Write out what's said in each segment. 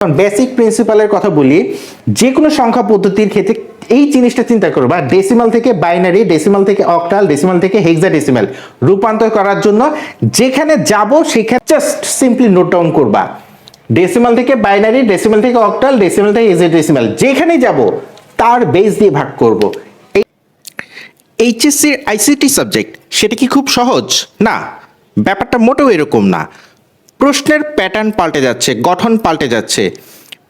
Basic প্রিন্সিপালের কথা বলি যে কোনো সংখ্যা পদ্ধতির ক্ষেত্রে এই জিনিসটা চিন্তা করো, বা ডেসিমাল থেকে বাইনারি ডেসিমাল থেকে অক্টাল ডেসিমাল থেকে হেক্সা ডেসিমাল রূপান্তর করার জন্য যেখানে যাব সেখানে জাস্ট সিম্পলি নোট ডাউন করবা। ডেসিমাল থেকে বাইনারি ডেসিমাল থেকে অক্টাল ডেসিমাল থেকে হেক্সা ডেসিমাল যেখানে যাব তার বেস দিয়ে ভাগ করব। এইচএসসির আইসিটি সাবজেক্ট সেটা কি খুব সহজ? না, ব্যাপারটা মোটেও এরকম না। প্রশ্নের প্যাটার্ন পাল্টে যাচ্ছে, গঠন পাল্টে যাচ্ছে।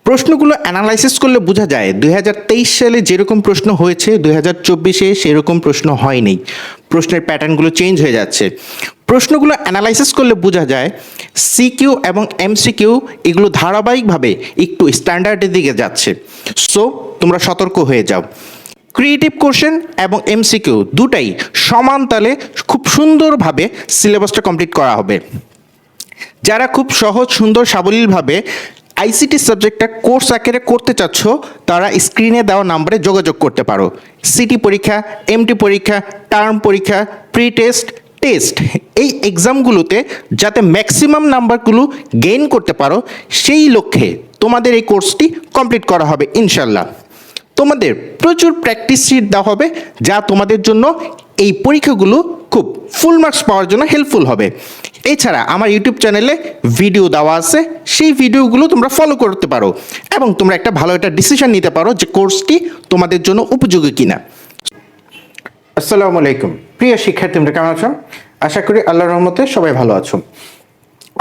প্রশ্নগুলো অ্যানালাইসিস করলে বোঝা যায়, দুই হাজার তেইশ সালে যেরকম প্রশ্ন হয়েছে, দুই হাজার চব্বিশে সেরকম প্রশ্ন হয়নি। প্রশ্নের প্যাটার্নগুলো চেঞ্জ হয়ে যাচ্ছে। প্রশ্নগুলো অ্যানালাইসিস করলে বোঝা যায় সিকিউ এবং এমসিকিউ এগুলো ধারাবাহিকভাবে একটু স্ট্যান্ডার্ডের দিকে যাচ্ছে। সো, তোমরা সতর্ক হয়ে যাও। ক্রিয়েটিভ কোশ্চেন এবং এমসিকিউ দুটাই সমান তালে খুব সুন্দরভাবে সিলেবাসটা কমপ্লিট করা হবে। যারা খুব সহজ, সুন্দর, সাবলীলভাবে আইসিটি সাবজেক্টটা কোর্স আকারে করতে চাচ্ছ, তারা স্ক্রিনে দেওয়া নাম্বারে যোগাযোগ করতে পারো। সিটি পরীক্ষা এমটি পরীক্ষা টার্ম পরীক্ষা প্রি টেস্ট টেস্ট এই এক্সামগুলোতে যাতে ম্যাক্সিমাম নাম্বারগুলো গেইন করতে পারো, সেই লক্ষ্যে তোমাদের এই কোর্সটি কমপ্লিট করা হবে ইনশাল্লাহ তোমাদের প্রচুর প্র্যাকটিস শিট দেওয়া হবে, যা তোমাদের জন্য এই পরীক্ষাগুলো খুব ফুল মার্কস পাওয়ার জন্য হেল্পফুল হবে। এছাড়া আমার ইউটিউব চ্যানেলে ভিডিও দেওয়া আছে, সেই ভিডিওগুলো তোমরা ফলো করতে পারো এবং তোমরা একটা ভালো একটা ডিসিশন নিতে পারো যে কোর্সটি তোমাদের জন্য উপযোগী কিনা। আসসালামু আলাইকুম প্রিয় শিক্ষার্থী তোমরা কেমন আছো? আশা করি আল্লাহর রহমতে সবাই ভালো আছো।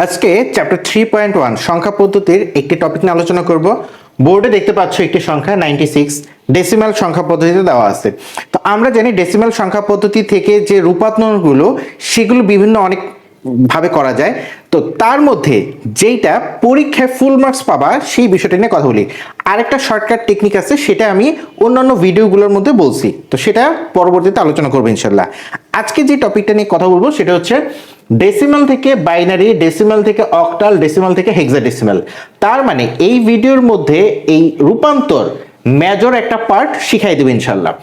আজকে চ্যাপ্টার থ্রি পয়েন্ট ওয়ান সংখ্যা পদ্ধতির একটি টপিক নিয়ে আলোচনা করব। বোর্ডে দেখতে পাচ্ছ একটি সংখ্যা নাইনটি সিক্স ডেসিমাল সংখ্যা পদ্ধতিতে দেওয়া আছে। তো আমরা জানি ডেসিমাল সংখ্যা পদ্ধতি থেকে যে রূপান্তরগুলো সেগুলো বিভিন্ন অনেক ভাবে করা যায়। তো তার মধ্যে যেইটা পরীক্ষায় ফুল মার্কস পাবা, সেই বিষয়টা নিয়ে কথা বলি। আরেকটা শর্টকাট টেকনিক আছে, সেটা আমি অন্যান্য ভিডিওগুলোর মধ্যে বলছি। তো সেটা পরবর্তীতে আলোচনা করব ইনশাল্লাহ। আজকে যে টপিকটা নিয়ে কথা বলব, সেটা হচ্ছে ডেসিমাল থেকে বাইনারি ডেসিমাল থেকে অক্টাল ডেসিমাল থেকে হেক্সা হেক্সাডেসিমাল তার মানে এই ভিডিওর মধ্যে এই রূপান্তর মেজর একটা পার্ট শিখাই দেবে ইনশাল্লাহ।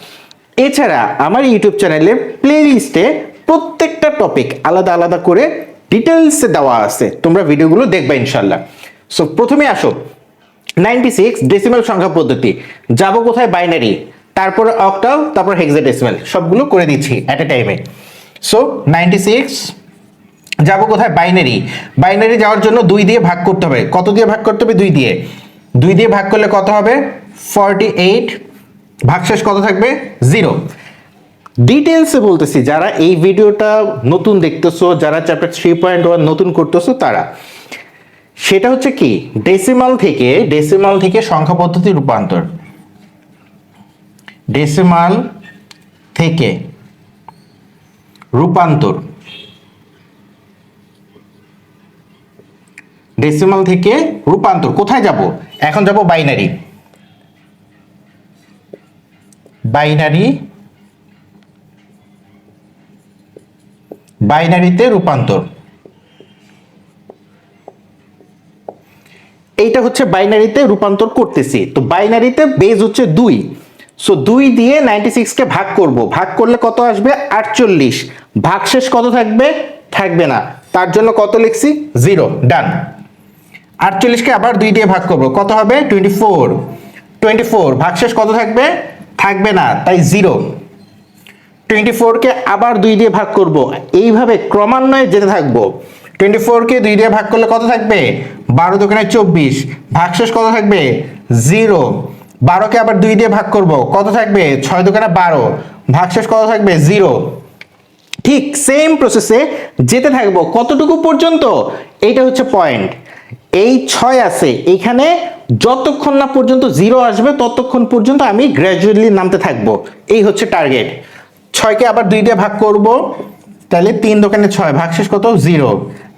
এছাড়া আমার ইউটিউব চ্যানেলে প্লে লিস্টে প্রত্যেকটা টপিক আলাদা আলাদা করে ডিটেলসে দেওয়া আছে। তোমরা ভিডিওগুলো দেখবে ইনশাল্লাহ সো প্রথমে আসো। নাইনটি সিক্স ডেসিমাল সংখ্যা পদ্ধতি। যাব কোথায়? বাইনারি তারপরে অক্টাল তারপর হেক্সাডেসিমাল সবগুলো করে দিচ্ছি অ্যাট এ টাইমে সো নাইনটি সিক্স যাব কোথায়? বাইনারি বাইনারি যাওয়ার জন্য দুই দিয়ে ভাগ করতে হবে। কত দিয়ে ভাগ করতে হবে? দুই দিয়ে। দুই দিয়ে ভাগ করলে কত হবে? ফর্টি এইট ভাগশেষ কত থাকবে? জিরো ডিটেলসে বলতেছি, যারা এই ভিডিওটা নতুন দেখতেছো, যারা চ্যাপ্টার থ্রি পয়েন্ট ওয়ান নতুন করতেছো, তারা। সেটা হচ্ছে কি ডেসিমাল থেকে ডেসিমাল থেকে সংখ্যা পদ্ধতি রূপান্তর। ডেসিমাল থেকে রূপান্তর। ডেসিমাল থেকে রূপান্তর, কোথায় যাব? এখন যাব বাইনারি বাইনারি বাইনারিতে রূপান্তর। এইটা হচ্ছে বাইনারিতে রূপান্তর করতেছি। তো বাইনারিতে বেজ হচ্ছে দুই। সো দুই দিয়ে নাইনটি সিক্সকে ভাগ করব। ভাগ করলে কত আসবে? আটচল্লিশ। ভাগশেষ কত থাকবে? থাকবে না। তার জন্য কত লিখছি? জিরো ডান আটচল্লিশকে আবার দুই দিয়ে ভাগ করব। কত হবে? টোয়েন্টি ফোর টোয়েন্টি ফোর ভাগশেষ কত থাকবে? থাকবে না। তাই জিরো টোয়েন্টি ফোরকে আবার দুই দিয়ে ভাগ করব। এইভাবে ক্রমান্বয়ে যেতে থাকব। টোয়েন্টি ফোরকে দুই দিয়ে ভাগ করলে কত থাকবে? বারো দোকানে চব্বিশ। ভাগশেষ কত থাকবে? জিরো। বারোকে আবার দুই দিয়ে ভাগ করব। কত থাকবে? ছয় দোকানে বারো। ভাগশেষ কত থাকবে? জিরো। ঠিক সেম প্রসেসে যেতে থাকব কতটুকু পর্যন্ত? এইটা হচ্ছে পয়েন্ট এই ছয় আছে। এখানে যতক্ষণ না পর্যন্ত জিরো আসবে, ততক্ষণ পর্যন্ত আমি গ্র্যাজুয়ালি নামতে থাকব। এই হচ্ছে টার্গেট ছয়কে আবার দুই দিয়ে ভাগ করব, তাহলে তিন দোকানে ছয়, ভাগশেষ কত? জিরো।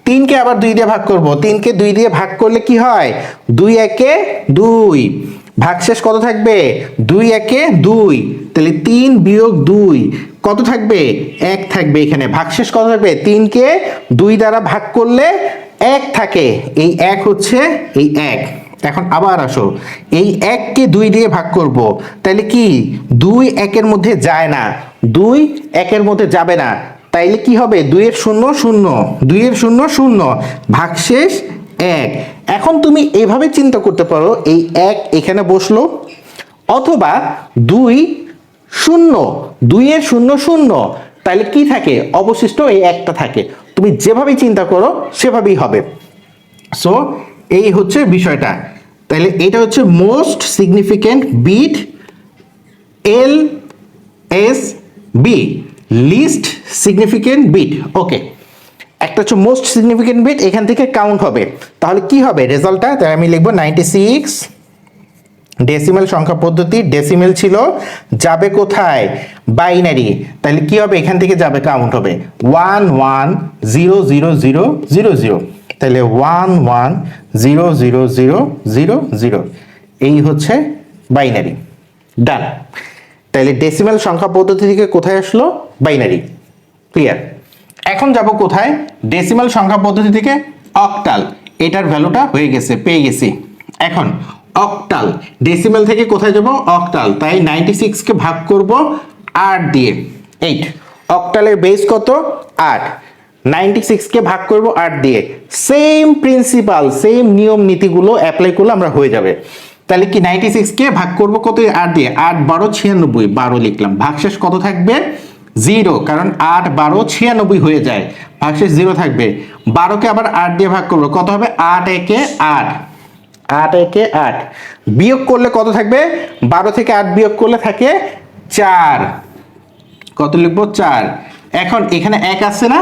তিনকে আবার দুই দিয়ে ভাগ করব, তিনকে দুই দিয়ে ভাগ করলে কি হয়? দুই একে দুই। ভাগশেষ কত থাকবে? দুই একে দুই। তাহলে তিন বিয়োগ দুই, কত থাকবে? এক থাকবে এখানে। ভাগশেষ কত থাকবে? তিনকে দুই দ্বারা ভাগ করলে এক থাকে। এই এক হচ্ছে এই এক। এখন আবার আসো। এই এককে দুই দিয়ে ভাগ করব। তাহলে কি? দুই একের মধ্যে যায় না। দুই একের মধ্যে যাবে না। তাইলে কি হবে? দুইয়ের শূন্য শূন্য। দুইয়ের শূন্য শূন্য। ভাগশেষ এক। এখন তুমি এভাবে চিন্তা করতে পারো, এই এক এখানে বসল। অথবা দুই শূন্য। দুইয়ের শূন্য শূন্য। তাহলে কি থাকে? অবশিষ্ট এই একটা থাকে। তুমি যেভাবে চিন্তা করো, সেভাবেই হবে। সো এই হচ্ছে বিষয়টা। তাহলে এটা হচ্ছে most significant bit L S B least significant bit okay একটা হচ্ছে মোস্ট সিগনিফিক্যান্ট বিট এখান থেকে কাউন্ট হবে। তাহলে কি হবে? রেজাল্টটা তাই আমি লিখব নাইনটি সিক্স ডেসিমেল সংখ্যা পদ্ধতি ডেসিমেল ছিল, যাবে কোথায়? বাইনারি তাহলে কি হবে? এখান থেকে যাবে কাউন্ট হবে। One one zero zero zero zero zero তাহলে one one zero zero zero zero zero এই হচ্ছে বাইনারি ডান তাহলে ডেসিমাল সংখ্যা পদ্ধতি থেকে কোথায় আসলো? বাইনারি ক্লিয়ার এখন যাব কোথায়? ডেসিমাল সংখ্যা পদ্ধতি থেকে অক্টাল এটার ভ্যালুটা হয়ে গেছে, পেয়ে গেছি। এখন অক্টাল ডেসিমাল থেকে কোথায় যাব? অক্টাল তাই নাইনটি সিক্সকে ভাগ করব আট দিয়ে। এইট অক্টালের বেস কত? আট। নাইনটি সিক্সকে ভাগ করব আট দিয়ে। সেম প্রিন্সিপাল সেম নিয়ম নীতিগুলো অ্যাপ্লাই করলে আমরা হয়ে যাবে। তাহলে কি নাইনটি সিক্সকে ভাগ করব কত আট দিয়ে। আট বারো ছিয়ানব্বই, বারো লিখলাম। ভাগশেষ কত থাকবে? জিরো কারণ আট বারো ছিয়ানব্বই হয়ে যায়। ভাগশেষ জিরো থাকবে। বারোকে আবার আট দিয়ে ভাগ করব। কত হবে? আট একে আট। আট একে আট। বিয়োগ করলে কত থাকবে? বারো থেকে আট বিয়োগ করলে থাকে চার। কত লিখব? চার। এখন এখানে এক আছে না?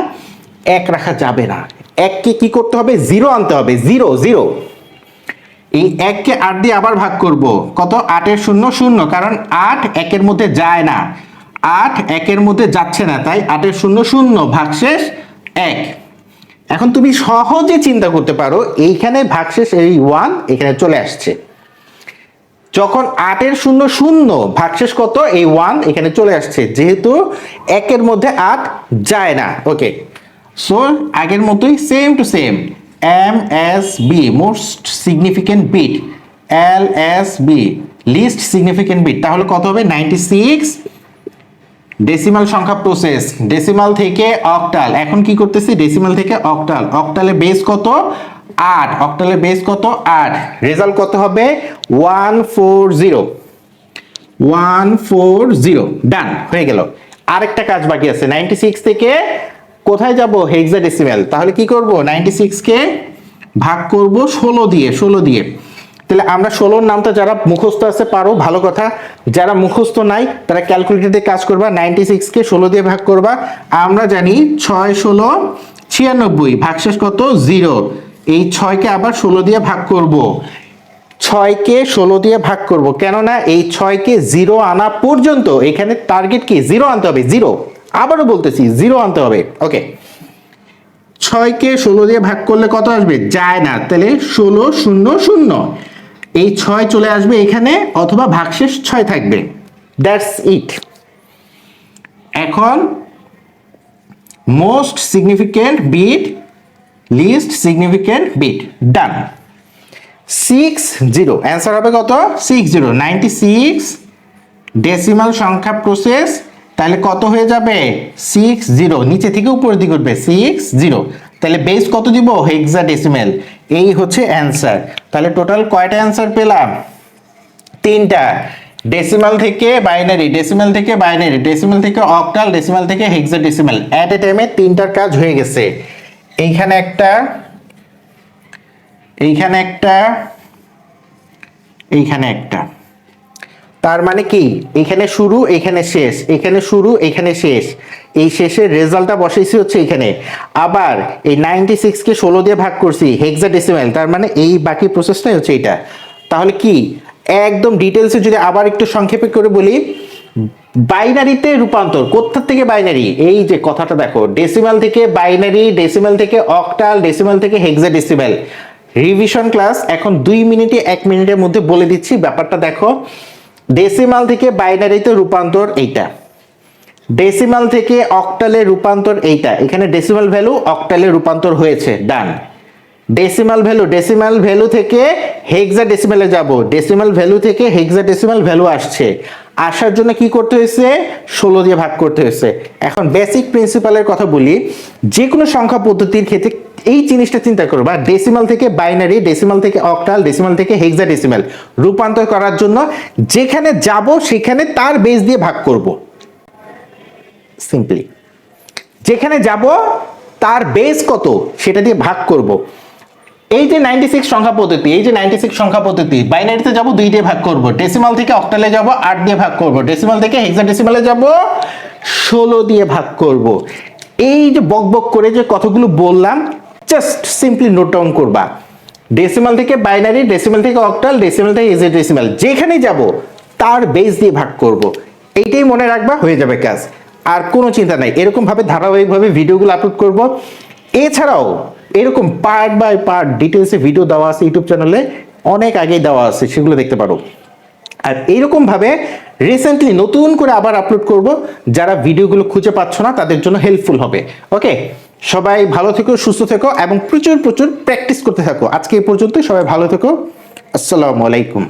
এক রাখা যাবে না। এককে কি করতে হবে? জিরো আনতে হবে। Zero zero. এই এককে আট দিয়ে আবার ভাগ করব। কত? আটের শূন্য শূন্য। কারণ আট একের মধ্যে যায় না। আট একের মধ্যে যাচ্ছে না। তাই আটের শূন্য শূন্য ভাগশেষ এক। এখন তুমি সহজে চিন্তা করতে পারো, এইখানে ভাগশেষ এই ওয়ান, এখানে চলে আসছে। যখন আটের শূন্য শূন্য ভাগশেষ কত? এই ওয়ান, এখানে চলে আসছে। যেহেতু একের মধ্যে আট যায় না। ওকে। সো আগের মতোই same to same M S B most significant bit L S B least significant bit তাহলে কত হবে? নাইনটি সিক্স ডেসিমাল সংখ্যা প্রসেস ডেসিমাল থেকে অক্টাল এখন কি করতেছি? ডেসিমাল থেকে অক্টাল অক্টালের বেস কত? আট. অক্টালের বেস কত? আট. রেজাল্ট কত হবে? One four zero one four zero done হয়ে গেল। আরেকটা কাজ বাকি আছে। নাইনটি সিক্স থেকে কোথায় যাব? হেক্সা ডেসিমেল তাহলে কি করব? নাইনটি সিক্সকে ভাগ করব ষোলো দিয়ে ষোলো দিয়ে। তাহলে আমরা ষোলোর নামটা যারা মুখস্থ আছে, পারো, ভালো কথা। যারা মুখস্থ নাই, তারা ক্যালকুলেটরে কাজ করবা। নাইনটি সিক্সকে ষোলো দিয়ে ভাগ করবা। আমরা জানি ছয়, ষোলো, ছিয়ানব্বই। ভাগশেষ কত? জিরো এই ছয়কে আবার ষোলো দিয়ে ভাগ করব। ছয়কে ষোলো দিয়ে ভাগ করব। কেননা এই ছয়কে জিরো আনা পর্যন্ত এখানে টার্গেট কি? জিরো আনতে হবে জিরো আবারও বলতেছি জিরো আনতে হবে। ওকে ছয়কে ষোলো দিয়ে ভাগ করলে কত আসবে? যায় না। তাহলে ষোলো, শূন্য শূন্য। এই ছয় চলে আসবে এখানে, অথবা ভাগশেষ ছয় থাকবে। দ্যাটস ইট এখন most significant bit least significant bit done six zero answer হবে কত? Six zero ninety six decimal সংখ্যা প্রসেস তাহলে কত হয়ে যাবে? সিক্স জিরো নিচে থেকে উপরের দিকে উঠবে। সিক্স জিরো তাহলে বেস কত দিব? হেক্সা ডেসিমেল এই হচ্ছে অ্যান্সার তাহলে টোটাল কয়টা অ্যান্সার পেলাম? তিনটা। ডেসিমাল থেকে বাইনারি ডেসিমাল থেকে বাইনারি ডেসিমাল থেকে অক্টাল ডেসিমাল থেকে হেক্সা ডেসিমাল অ্যাট এ টাইমে তিনটার কাজ হয়ে গেছে। এইখানে একটা এইখানে একটা এইখানে একটা। তার মানে কি? এখানে শুরু, এখানে শেষ, এখানে শুরু, এখানে শেষ। এই শেষের রেজাল্টটা বসাইছি হচ্ছে এখানে। আবার এই নাইনটি সিক্সকে ষোলো দিয়ে ভাগ করছি হেক্সা ডেসিমেল তার মানে এই বাকি প্রসেসটাই হচ্ছে এটা তাহলে কি? একদম ডিটেলসে যদি আবার একটু সংক্ষেপে করে বলি, বাইনারিতে রূপান্তর কোথা থেকে বাইনারি? এই যে কথাটা দেখো ডেসিমাল থেকে বাইনারি ডেসিমাল থেকে অক্টাল ডেসিমাল থেকে হেক্সা ডেসিমেল রিভিশন ক্লাস এখন দুই মিনিটে এক মিনিটের মধ্যে বলে দিচ্ছি, ব্যাপারটা দেখো। ডেসিমাল থেকে বাইনারিতে রূপান্তর এইটা। ডেসিমাল থেকে অক্টালে রূপান্তর এইটা। এখানে ডেসিমাল ভ্যালু অক্টালে রূপান্তর হয়েছে, done. Decimal value decimal value থেকে হেক্সা ডেসিমালে যাব। ডেসিমাল ভ্যালু থেকে হেক্সা ডেসিমাল ভ্যালু আসছে। আসার জন্য কি করতে হয়েছে? ষোলো দিয়ে ভাগ করতে হয়েছে। এখন বেসিক প্রিন্সিপালের কথা বলি। যে কোনো সংখ্যা পদ্ধতির ক্ষেত্রে এই জিনিসটা চিন্তা করবা ডেসিমাল থেকে বাইনারি ডেসিমাল থেকে অক্টাল ডেসিমাল থেকে হেক্সা ডেসিমাল রূপান্তর করার জন্য যেখানে যাব সেখানে তার বেস দিয়ে ভাগ করব। সিম্পলি যেখানে যাব তার বেস কত সেটা দিয়ে ভাগ করব। এই যে নাইনটি সিক্স সংখ্যা পদ্ধতি, এই যে নাইনটি সিক্স সংখ্যা পদ্ধতি বাইনারিতে যাব দুই দিয়ে ভাগ করব ডেসিমাল থেকে অক্টালে যাব আট দিয়ে ভাগ করব ডেসিমাল থেকে হেক্সা ডেসিমালে যাব ষোলো দিয়ে ভাগ করব। এই যে বক বক করে যে কতগুলো বললাম জাস্ট সিম্পলি নোট ডাউন করবা। ডেসিমাল থেকে বাইনারি ডেসিমাল থেকে অক্টাল ডেসিমাল থেকে হেক্সা ডেসিমাল যেখানে যাব, তার বেস দিয়ে ভাগ করব। এইটাই মনে রাখবা, হয়ে যাবে কাজ। আর কোনো চিন্তা নাই এরকম ভাবে ধারাবাহিকভাবে ভিডিওগুলো আপলোড করব। এছাড়াও, এরকম পার্ট বাই পার্ট ডিটেলসে ভিডিও দেওয়া আছে ইউটিউব চ্যানেলে অনেক আগেই দেওয়া আছে, সেগুলো দেখতে পারো। আর এইরকম ভাবে রিসেন্টলি নতুন করে আবার আপলোড করব। যারা ভিডিওগুলো খুঁজে পাচ্ছ না, তাদের জন্য হেল্পফুল হবে। ওকে সবাই ভালো থেকো, সুস্থ থেকো এবং প্রচুর প্রচুর প্র্যাকটিস করতে থাকো। আজকে এই পর্যন্ত সবাই ভালো থেকো। আসসালামু আলাইকুম।